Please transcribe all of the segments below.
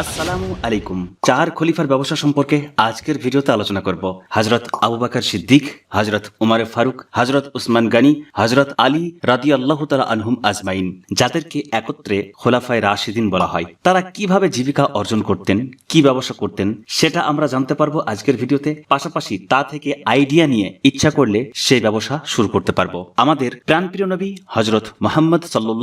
আসসালামু আলাইকুম। চার খলিফার ব্যবসা সম্পর্কে আজকের ভিডিওতে আলোচনা করব। হজরত আবু বাকর সিদ্দিক হজরত উমারে ফারুক হজরত উসমান গানি হজরত আলী রাদি আল্লাহ তালা আনহুম আজমাইন, যাদেরকে একত্রে খোলাফায় রাশিদিন বলা হয়। তারা কীভাবে জীবিকা অর্জন করতেন, কি ব্যবসা করতেন, সেটা আমরা জানতে পারব আজকের ভিডিওতে। পাশাপাশি তা থেকে আইডিয়া নিয়ে ইচ্ছা করলে সেই ব্যবসা শুরু করতে পারব। আমাদের প্রাণপ্রিয় নবী হজরত মোহাম্মদ সাল্লু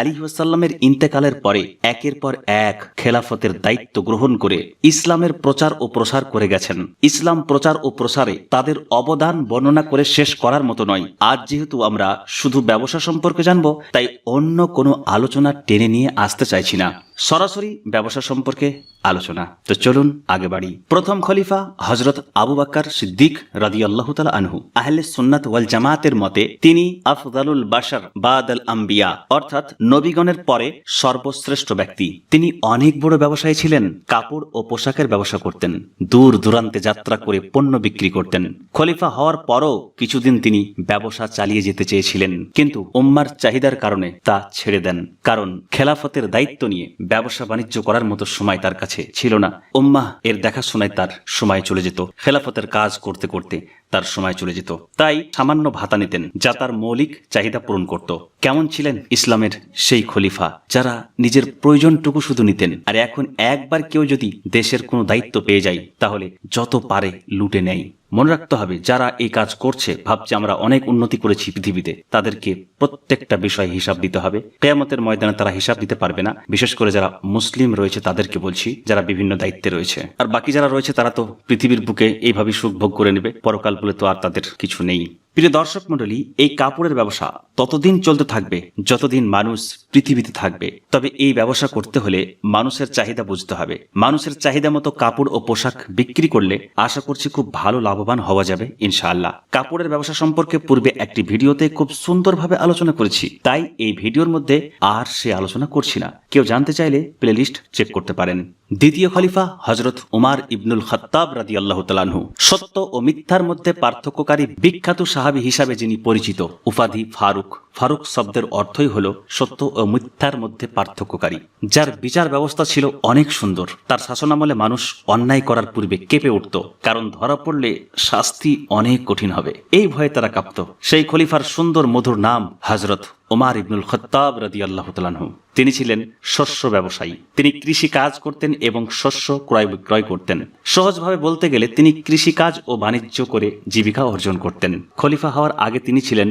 আলী ওয়াসাল্লামের ইন্তেকালের পরে একের পর এক খেলাফতের দায়িত্ব গ্রহণ করে ইসলামের প্রচার ও প্রসার করে গেছেন। ইসলাম প্রচার ও প্রসারে তাদের অবদান বর্ণনা করে শেষ করার মতো নয়। আজ যেহেতু আমরা শুধু ব্যবসা সম্পর্কে জানব, তাই অন্য কোনো আলোচনা টেনে নিয়ে আসতে চাইছি না। সরাসরি ব্যবসা সম্পর্কে আলোচনা। তো চলুন আগে বাড়ি। প্রথম খলিফা হজরত আবু বাক্কার সিদ্দিক রাদি আল্লাহ আনহু। আহলে সুন্নাত ওয়াল জামাতের মতে, তিনি আফদালুল বাশার বাদ আল আম্বিয়া, অর্থাৎ নবীগণের পরে সর্বশ্রেষ্ঠ ব্যক্তি। তিনি অনেক বড় ব্যবসায়ী ছিলেন, কাপড় ও পোশাকের ব্যবসা করতেন, দূর দূরান্তে যাত্রা করে পণ্য বিক্রি করতেন। খলিফা হওয়ার পরও কিছুদিন তিনি ব্যবসা চালিয়ে যেতে চেয়েছিলেন, কিন্তু উম্মার চাহিদার কারণে তা ছেড়ে দেন। কারণ খেলাফতের দায়িত্ব নিয়ে ব্যবসা বাণিজ্য করার মতো সময় তার কাছে ছিল না। উম্মাহ এর দেখাশোনায় তার সময় চলে যেত। খেলাফতের কাজ করতে করতে তার সময় চলে যেত। তাই সামান্য ভাতা নিতেন, যা তার মৌলিক চাহিদা পূরণ করত। কেমন ছিলেন ইসলামের সেই খলিফা, যারা নিজের প্রয়োজনটুকু শুধু নিতেন? আর এখন একবার কেউ যদি দেশের কোনো দায়িত্ব পেয়ে যায়, তাহলে যত পারে লুটে নেয়। মনে রাখতে হবে, যারা এই কাজ করছে, ভাবছে আমরা অনেক উন্নতি করেছি পৃথিবীতে, তাদেরকে প্রত্যেকটা বিষয়ে হিসাব দিতে হবে। কেয়ামতের ময়দানে তারা হিসাব দিতে পারবে না। বিশেষ করে যারা মুসলিম রয়েছে, তাদেরকে বলছি, যারা বিভিন্ন দায়িত্বে রয়েছে। আর বাকি যারা রয়েছে, তারা তো পৃথিবীর বুকে এইভাবে সুখ ভোগ করে নেবে। পরকাল বলে তো আর তাদের কিছু নেই। প্রিয় দর্শক মন্ডলী এই কাপড়ের ব্যবসা ততদিন চলতে থাকবে, যতদিন মানুষ পৃথিবীতে থাকবে। তবে এই ব্যবসা করতে হলে মানুষের চাহিদা বুঝতে হবে। মানুষের চাহিদা মতো কাপড় ও পোশাক বিক্রি করলে আশা করছি খুব ভালো লাভবান হওয়া যাবে, ইনশাআল্লাহ। কাপড়ের ব্যবসা সম্পর্কে পূর্বে একটি ভিডিওতে খুব সুন্দরভাবে আলোচনা করেছি। তাই এই ভিডিওর মধ্যে আর সে আলোচনা করছি না। কেউ জানতে চাইলে প্লেলিস্ট চেক করতে পারেন। দ্বিতীয় খলিফা হজরত উমার ইবনুল খত্তাব রাদি আল্লাহ তালানহু সত্য ও মিথ্যার মধ্যে পার্থক্যকারী বিখ্যাত সাহাবি হিসাবে যিনি পরিচিত, উপাধি ফারুক। ফারুক শব্দের অর্থই হল সত্য ও মিথ্যার মধ্যে পার্থক্যকারী। যার বিচার ব্যবস্থা ছিল অনেক সুন্দর, তার শাসনামলে মানুষ অন্যায় করার পূর্বে কেঁপে উঠত, কারণ ধরা পড়লে শাস্তি অনেক কঠিন হবে। এই ভয়ে তারা কাঁপত। সেই খলিফার সুন্দর মধুর নাম হজরত ওমার ইবনুল খত্তাব রাদি আল্লাহ তালানহু তিনি ছিলেন শস্য ব্যবসায়ী। তিনি কৃষি কাজ করতেন এবং শস্য ক্রয় বিক্রয় করতেন। সহজভাবে বলতে গেলে তিনি কৃষিকাজ ও বাণিজ্য করে জীবিকা অর্জন করতেন। খলিফা হওয়ার আগে তিনি ছিলেন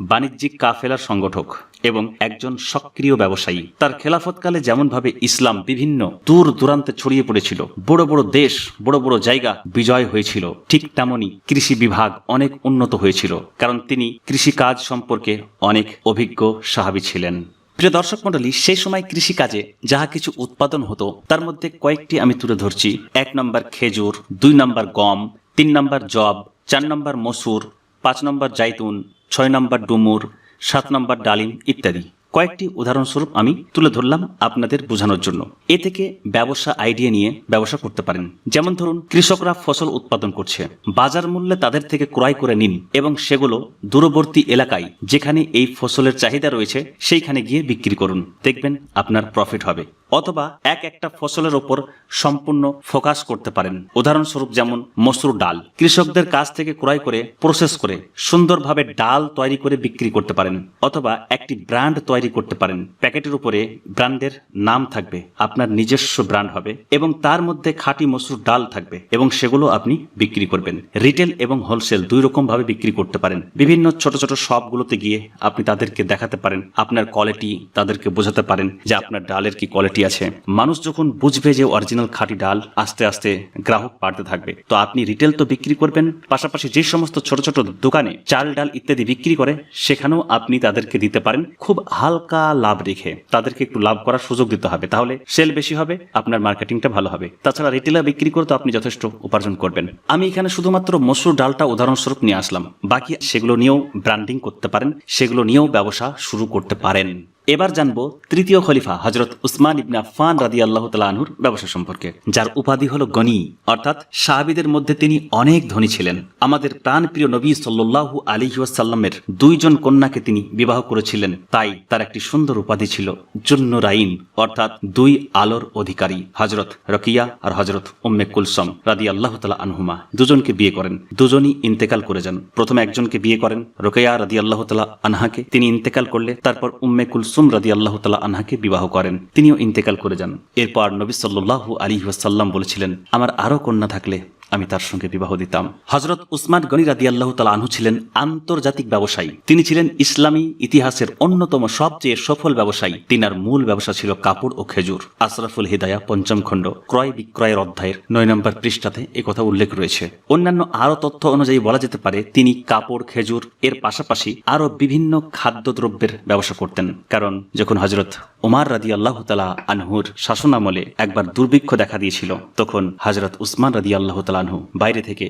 বাণিজ্যিক কাফেলার সংগঠক এবং একজন সক্রিয় ব্যবসায়ী। তার খেলাফতকালে যেমনভাবে ইসলাম বিভিন্ন দূর দূরান্তে ছড়িয়ে পড়েছিল, বড় বড় দেশ, বড় বড় জায়গা বিজয় হয়েছিল, ঠিক তেমনই কৃষি বিভাগ অনেক উন্নত হয়েছিল, কারণ তিনি কৃষিকাজ সম্পর্কে অনেক অভিজ্ঞ সাহাবি ছিলেন। প্রিয় দর্শক মন্ডলী সেই সময় কৃষিকাজে যাহা কিছু উৎপাদন হতো, তার মধ্যে কয়েকটি আমি তুলে ধরছি। এক নম্বর খেজুর, দুই নম্বর গম, তিন নম্বর জব, চার নম্বর মসুর, পাঁচ নম্বর জাইতুন ছয় নম্বর ডুমুর, সাত নম্বর ডালিম ইত্যাদি। কয়েকটি উদাহরণস্বরূপ আমি তুলে ধরলাম আপনাদের বোঝানোর জন্য। এ থেকে ব্যবসা আইডিয়া নিয়ে ব্যবসা করতে পারেন। যেমন ধরুন, কৃষকরা ফসল উৎপাদন করছে। বাজার মূল্যে তাদের থেকে ক্রয় করে নিন এবং সেগুলো দূরবর্তী এলাকায় যেখানে এই ফসলের চাহিদা রয়েছে, সেইখানে গিয়ে বিক্রি করুন। দেখবেন আপনার প্রফিট হবে। অথবা এক একটা ফসলের ওপর সম্পূর্ণ ফোকাস করতে পারেন। উদাহরণস্বরূপ যেমন মসুর ডাল। কৃষকদের কাছ থেকে ক্রয় করে প্রসেস করে সুন্দরভাবে ডাল তৈরি করে বিক্রি করতে পারেন অথবা একটি ব্র্যান্ড তৈরি করতে পারেন। প্যাকেটের উপরে ব্র্যান্ডের নাম থাকবে, আপনার নিজস্ব ব্র্যান্ড হবে এবং তার মধ্যে খাঁটি মসুর ডাল থাকবে এবং সেগুলো আপনি বিক্রি করবেন। রিটেল এবং হোলসেল দুই রকম ভাবে বিক্রি করতে পারেন। বিভিন্ন ছোট ছোট শপগুলোতে গিয়ে আপনি তাদেরকে দেখাতে পারেন, আপনার কোয়ালিটি তাদেরকে বোঝাতে পারেন যে আপনার ডালের কি কোয়ালিটি আছে। মানুষ যখন বুঝবে যে অরিজিনাল খাঁটি ডাল আস্তে আস্তে গ্রাহক বাড়তে থাকবে, তো আপনি রিটেল তো বিক্রি করবেন, পাশাপাশি যে সমস্ত ছোট ছোট দোকানে চাল, ডাল ইত্যাদি বিক্রি করে, সেখানেও আপনি তাদেরকে দিতে পারেন খুব হালকা লাভ রেখে। তাদেরকে একটু লাভ করার সুযোগ দিতে হবে। তাহলে সেল বেশি হবে, আপনার মার্কেটিংটা ভালো হবে। তাছাড়া রিটেলে বিক্রি করে তো আপনি যথেষ্ট উপার্জন করবেন। আমি এখানে শুধুমাত্র মসুর ডালটা উদাহরণস্বরূপ নিয়ে আসলাম। বাকি সেগুলো নিয়েও ব্র্যান্ডিং করতে পারেন, সেগুলো নিয়েও ব্যবসা শুরু করতে পারেন। এবার জানব তৃতীয় খলিফা হজরত উসমান ইবনা ফান রাদি আল্লাহ আনহুর ব্যবসা সম্পর্কে, যার উপাধি হল গনি। অর্থাৎ সাহাবিদের মধ্যে তিনি অনেক ধনী ছিলেন। আমাদের প্রাণপ্রিয় নবী সাল্লু আলী ওয়াসাল্লামের দুইজন কন্যাকে তিনি বিবাহ করেছিলেন। তাই তার একটি সুন্দর উপাধি ছিল জুন্ন রাইন অর্থাৎ দুই আলোর অধিকারী হজরত রকিয়া আর হজরত উম্মে কুলসম রাদি আল্লাহ তালা আনহুমা। দুজনকে বিয়ে করেন। দুজনই ইন্তেকাল করে যান। প্রথমে একজনকে বিয়ে করেন রোকেয়া রাদি আল্লাহ তালা আনহাকে। তিনি ইন্তেকাল করলে তারপর উম্মে কুলসুম রাদি আল্লাহ তালা আনহাকে বিবাহ করেন। তিনিও ইন্তেকাল করে যান। এরপর নবী সাল্লু আলী ওয়াসাল্লাম বলেছিলেন, আমার আরও কন্যা থাকলে আমি তার সঙ্গে বিবাহ দিতাম। হজরত উসমান গনি রাদি আল্লাহ তালা আনহু ছিলেন আন্তর্জাতিক ব্যবসায়ী। তিনি ছিলেন ইসলামী ইতিহাসের অন্যতম সবচেয়ে সফল ব্যবসায়ী। তিনার মূল ব্যবসা ছিল কাপড় ও খেজুর। আশরাফুল হিদায়া পঞ্চম খণ্ড, ক্রয় বিক্রয়ের অধ্যায়ের নয় নম্বর পৃষ্ঠাতে কথা উল্লেখ রয়েছে। অন্যান্য আরও তথ্য অনুযায়ী বলা যেতে পারে, তিনি কাপড়, খেজুর, এর পাশাপাশি আরও বিভিন্ন খাদ্যদ্রব্যের ব্যবসা করতেন। কারণ যখন হজরত ওমার রাদি আল্লাহ তালা আনহুর শাসনামলে একবার দুর্ভিক্ষ দেখা দিয়েছিল, তখন হজরত উসমান রাদি আল্লাহ তালানহু বাইরে থেকে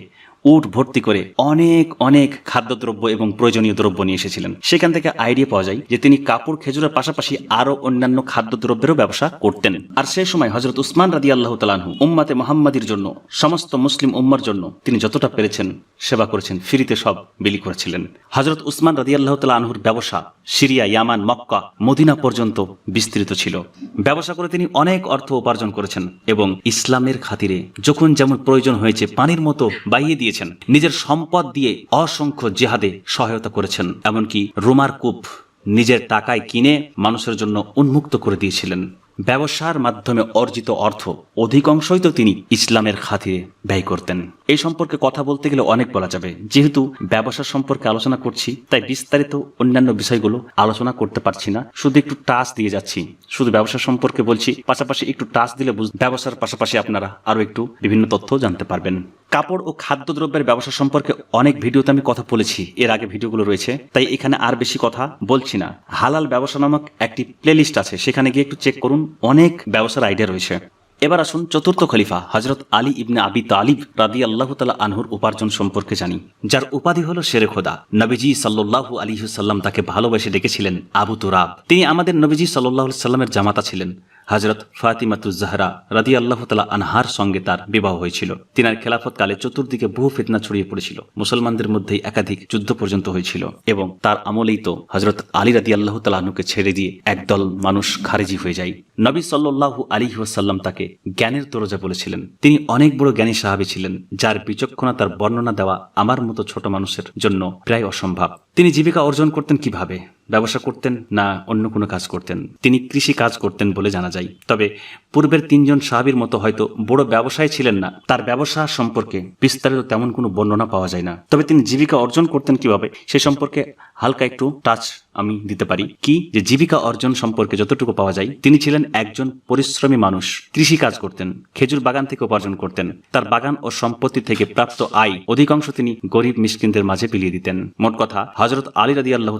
উট ভর্তি করে অনেক অনেক খাদ্যদ্রব্য এবং প্রয়োজনীয় দ্রব্য নিয়ে এসেছিলেন। সেখান থেকে আইডিয়া পাওয়া যায় যে তিনি কাপড় খেজুরের পাশাপাশি আরও অন্যান্য খাদ্যদ্রব্যেরও ব্যবসা করতেন। আর সেই সময় হজরত উসমান রাদি আল্লাহ তালানহু উম্মাতে মোহাম্মদীর জন্য, সমস্ত মুসলিম উম্মার জন্য তিনি যতটা পেরেছেন সেবা করেছেন, ফ্রিতে সব বিলি করেছিলেন। হজরত উসমান রাদি আল্লাহ তালা আনহুর ব্যবসা সিরিয়া, ইয়ামান, মক্কা, মদিনা পর্যন্ত বিস্তৃত ছিল। ব্যবসা করে তিনি অনেক অর্থ উপার্জন করেছেন এবং ইসলামের খাতিরে যখন যেমন প্রয়োজন হয়েছে পানির মতো বাইয়ে দিয়েছেন। নিজের সম্পদ দিয়ে অসংখ্য জেহাদে সহায়তা করেছেন। এমনকি রোমার কূপ নিজের টাকায় কিনে মানুষের জন্য উন্মুক্ত করে দিয়েছিলেন। ব্যবসার মাধ্যমে অর্জিত অর্থ অধিকাংশই তো তিনি ইসলামের খাতিরে ব্যয় করতেন। এই সম্পর্কে কথা বলতে গেলে অনেক বলা যাবে। যেহেতু ব্যবসা সম্পর্কে আলোচনা করছি, তাই বিস্তারিত অন্যান্য বিষয়গুলো আলোচনা করতে পারছি না। শুধু একটু টাচ দিয়ে যাচ্ছি। শুধু ব্যবসা সম্পর্কে বলছি, পাশাপাশি একটু টাচ দিলে ব্যবসার পাশাপাশি আপনারা আরও একটু বিভিন্ন তথ্য জানতে পারবেন। কাপড় ও খাদ্যদ্রব্যের ব্যবসা সম্পর্কে অনেক ভিডিওতে আমি কথা বলেছি। এর আগে ভিডিওগুলো রয়েছে, তাই এখানে আর বেশি কথা বলছি না। হালাল ব্যবসা নামক একটি প্লেলিস্ট আছে, সেখানে গিয়ে একটু চেক করুন, অনেক ব্যবসার আইডিয়া রয়েছে। এবার আসুন চতুর্থ খলিফা হজরত আলী ইবনে আবি তালিব রাদি আল্লাহ তালা আনহুর উপার্জন সম্পর্কে জানি। যার উপাধি হল শেরে খোদা। নবীজি সাল্লাহ আলী সাল্লাম তাকে ভালোবেসে ডেকেছিলেন আবু তুরাব। তিনি আমাদের নবীজি সাল্লাহ সাল্লামের জামাতা ছিলেন। হজরত ফাতিমাতুজাহরা রাদি আল্লাহ তালা আনহার সঙ্গে তার বিবাহ হয়েছিল। তিনার খেলাফত কালে চতুর্দিকে বহু ফিতনা ছড়িয়ে পড়েছিল। মুসলমানদের মধ্যেই একাধিক যুদ্ধ পর্যন্ত হয়েছিল এবং তার আমলেই তো হজরত আলী রাদি আল্লাহ তালাহনুকে ছেড়ে দিয়ে একদল মানুষ খারেজি হয়ে যায়। নবী সাল্লাহু আলী ওয়াসাল্লাম তাকে জ্ঞানের দরজা বলেছিলেন। তিনি অনেক বড় জ্ঞানী সাহাবি ছিলেন, যার বিচক্ষণতার বর্ণনা দেওয়া আমার মতো ছোট মানুষের জন্য প্রায় অসম্ভব। তিনি জীবিকা অর্জন করতেন কীভাবে? ব্যবসা করতেন না অন্য কোনো কাজ করতেন। তিনি কৃষি কাজ করতেন বলে জানা যায়। তবে পূর্বের তিনজন সাহাবির মতো হয়তো বড় ব্যবসায়ী ছিলেন না। তার ব্যবসা সম্পর্কে বিস্তারিত তেমন কোনো বর্ণনা পাওয়া যায় না। তবে তিনি জীবিকা অর্জন করতেন কীভাবে, সে সম্পর্কে হালকা একটু টাচ আমি দিতে পারি। কি? যে জীবিকা অর্জন সম্পর্কে যতটুকু পাওয়া যায়, তিনি ছিলেন একজন পরিশ্রমী মানুষ, কৃষি কাজ করতেন, খেজুর বাগান থেকে উপার্জন করতেন, তার বাগান ও সম্পত্তি থেকে প্রাপ্ত আয় অধিকাংশ তিনি গরিব মিসকিনদের মাঝে বিলিয়ে দিতেন। মোট কথা হজরত আলী রাদি আল্লাহ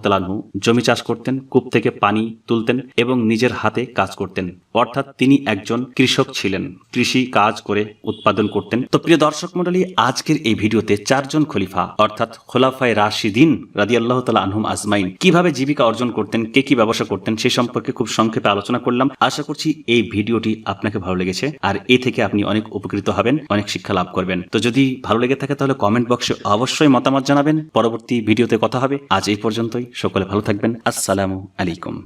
জমি চাষ করতেন, কূপ থেকে পানি তুলতেন এবং নিজের হাতে কাজ করতেন। অর্থাৎ তিনি একজন কৃষক ছিলেন, কৃষি কাজ করে উৎপাদন করতেন। তো প্রিয় দর্শক মন্ডলী আজকের এই ভিডিওতে চারজন খলিফা, অর্থাৎ খোলাফায় রাশিদিন রাদি আল্লাহ তালা আনহুম আজমাইন, কীভাবে জীবিকা অর্জন করতেন, কে কি ব্যবসা করতেন, সে সম্পর্কে খুব সংক্ষেপে আলোচনা করলাম। আশা করছি এই ভিডিওটি আপনাকে ভালো লেগেছে, আর এ থেকে আপনি অনেক উপকৃত হবেন, অনেক শিক্ষা লাভ করবেন। তো যদি ভালো লেগে থাকে তাহলে কমেন্ট বক্সে অবশ্যই মতামত জানাবেন। পরবর্তী ভিডিওতে কথা হবে। আজ এই পর্যন্তই, সকলে ভালো থাকবেন। আসসালামু আলাইকুম।